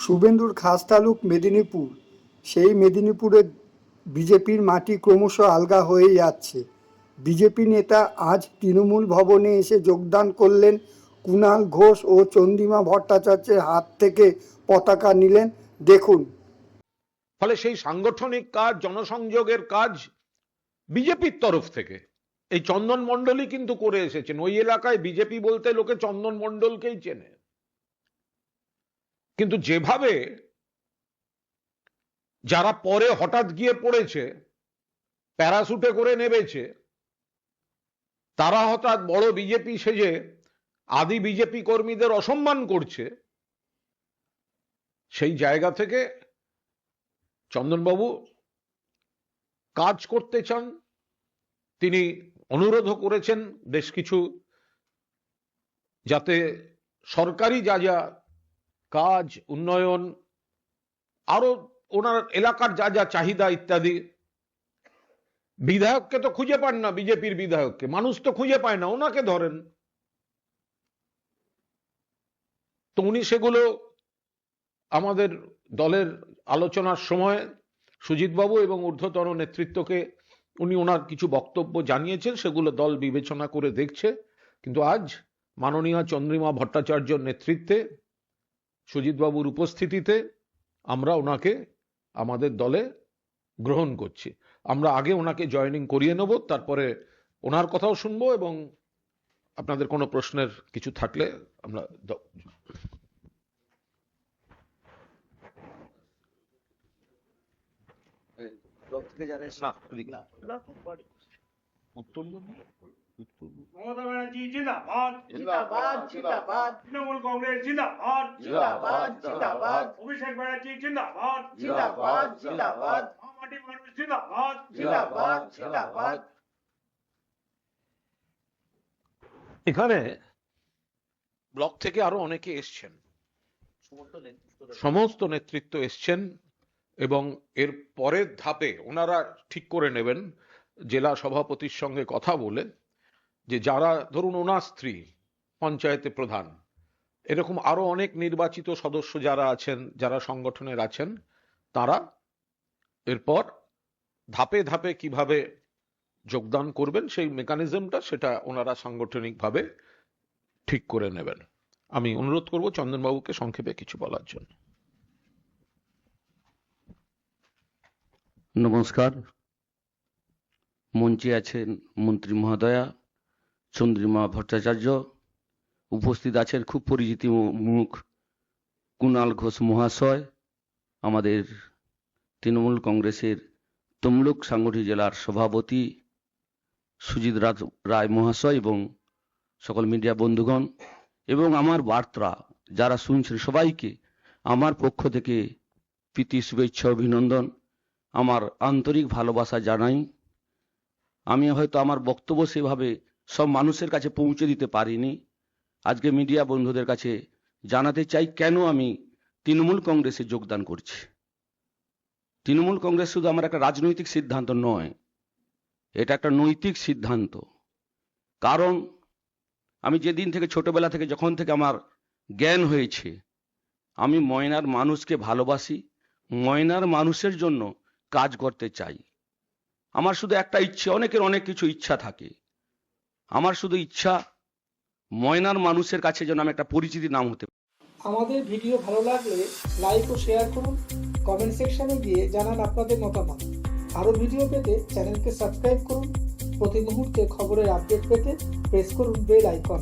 শুভেন্দুর খাস তালুক মেদিনীপুর। সেই মেদিনীপুরে বিজেপির মাটি ক্রমশ আলগা হয়ে যাচ্ছে। বিজেপি নেতা আজ তৃণমূল ভবনে এসে যোগদান করলেন কুণাল ঘোষ ও চন্দ্রিমা ভট্টাচার্যের হাত থেকে পতাকা নিলেন। দেখুন। ফলে সেই সাংগঠনিক কাজ, জনসংযোগের কাজ বিজেপির তরফ থেকে। এই চন্দন মণ্ডলই কিন্তু করে এসেছেন। ওই এলাকায় বিজেপি বলতে লোকে চন্দন মণ্ডলকেই চেনে। কিন্তু যেভাবে যারা পরে হঠাৎ গিয়ে পড়েছে, প্যারাসুটে করে নেবেছে, তারা হঠাৎ বড় বিজেপি সেজে আদি বিজেপি কর্মীদের অসম্মান করছে, সেই জায়গা থেকে চন্দনবাবু কাজ করতে চান, তিনি অনুরোধও করেছেন বেশ কিছু যাতে সরকারি যা যা কাজ, উন্নয়ন, আরও ওনার এলাকার যা যা চাহিদা ইত্যাদি। বিধায়ককে তো খুঁজে পান না বিজেপির বিধায়ককে। মানুষ তো খুঁজে পায় না, ওনাকে ধরেন। তো উনি সেগুলো আমাদের দলের আলোচনার সময় সুজিতবাবু এবং ঊর্ধ্বতন নেতৃত্বকে উনি ওনার কিছু বক্তব্য জানিয়েছেন, সেগুলো দল বিবেচনা করে দেখছে। কিন্তু আজ মাননীয় চন্দ্রিমা ভট্টাচার্যর নেতৃত্বে সুজিতবাবুর উপস্থিতিতে আমরা ওনাকে আমাদের দলে গ্রহণ করছি। আমরা আগে ওনাকে জয়েনিং করিয়ে নেব তারপরে ওনার কথাও শুনব এবং আপনাদের কোনো প্রশ্নের কিছু থাকলে আমরা ব্লক থেকে যারা এসে- মমতা ব্যানার্জি জিন্দাবাদ। জিন্দাবাদ জিন্দাবাদ। তৃণমূল কংগ্রেস জিন্দাবাদ। জিন্দাবাদ জিন্দাবাদ। অভিষেক ব্যানার্জি জিন্দাবাদ। জিন্দাবাদ জিন্দাবাদ। মামাটি মানুষ জিন্দাবাদ। জিন্দাবাদ জিন্দাবাদ। এখানে ব্লক থেকে আরও অনেকে এসছেন। সমস্ত সমস্ত নেতৃত্ব এসছেন এবং এর পরের ধাপে ওনারা ঠিক করে নেবেন। জেলা সভাপতির সঙ্গে কথা বলে যে যারা ধরুন ওনার স্ত্রী, পঞ্চায়েতে প্রধান, এরকম আরও অনেক নির্বাচিত সদস্য যারা আছেন, যারা সংগঠনের আছেন, তারা এরপর ধাপে ধাপে কীভাবে যোগদান করবেন, সেই মেকানিজমটা সেটা ওনারা সাংগঠনিকভাবে ঠিক করে নেবেন। আমি অনুরোধ করব চন্দনবাবুকে সংক্ষেপে কিছু বলার জন্য। নমস্কার। মঞ্চে আছেন মন্ত্রী মহোদয়া চন্দ্রিমা ভট্টাচার্য উপস্থিত আছেন খুব পরিচিত মুখ। কুণাল ঘোষ মহাশয়, আমাদের তৃণমূল কংগ্রেসের তমলুক সাংগঠনিক জেলার সভাপতি সুজিত রায় মহাশয় এবং সকল মিডিয়া বন্ধুগণ এবং আমার বার্তা যারা শুনছেন সবাইকে, আমার পক্ষ থেকে প্রীতি, শুভেচ্ছা, অভিনন্দন। আমার আন্তরিক ভালোবাসা জানাই। আমি হয়তো আমার বক্তব্য সেভাবে সব মানুষের কাছে পৌঁছে দিতে পারিনি। আজকে মিডিয়া বন্ধুদের কাছে জানাতে চাই, কেন আমি তৃণমূল কংগ্রেসে যোগদান করছি? তৃণমূল কংগ্রেস শুধু আমার একটা রাজনৈতিক সিদ্ধান্ত নয়, এটা একটা নৈতিক সিদ্ধান্ত। কারণ আমি যেদিন থেকে ছোটবেলা থেকে যখন থেকে আমার জ্ঞান হয়েছে, আমি ময়নার মানুষকে ভালোবাসি, ময়নার মানুষের জন্য কাজ করতে চাই। আমার শুধু একটা ইচ্ছে, অনেকের অনেক কিছু ইচ্ছা থাকে। আমার শুধু ইচ্ছা ময়নার মানুষের কাছে যেন আমি একটা পরিচিতি নাম হতে আমাদের ভিডিও ভালো লাগলে লাইক ও শেয়ার করুন। কমেন্ট সেকশনে গিয়ে জানান আপনাদের মতামত। আরও ভিডিও পেতে চ্যানেলকে সাবস্ক্রাইব করুন। প্রতি মুহূর্তে খবরের আপডেট পেতে প্রেস করুন বেল আইকন।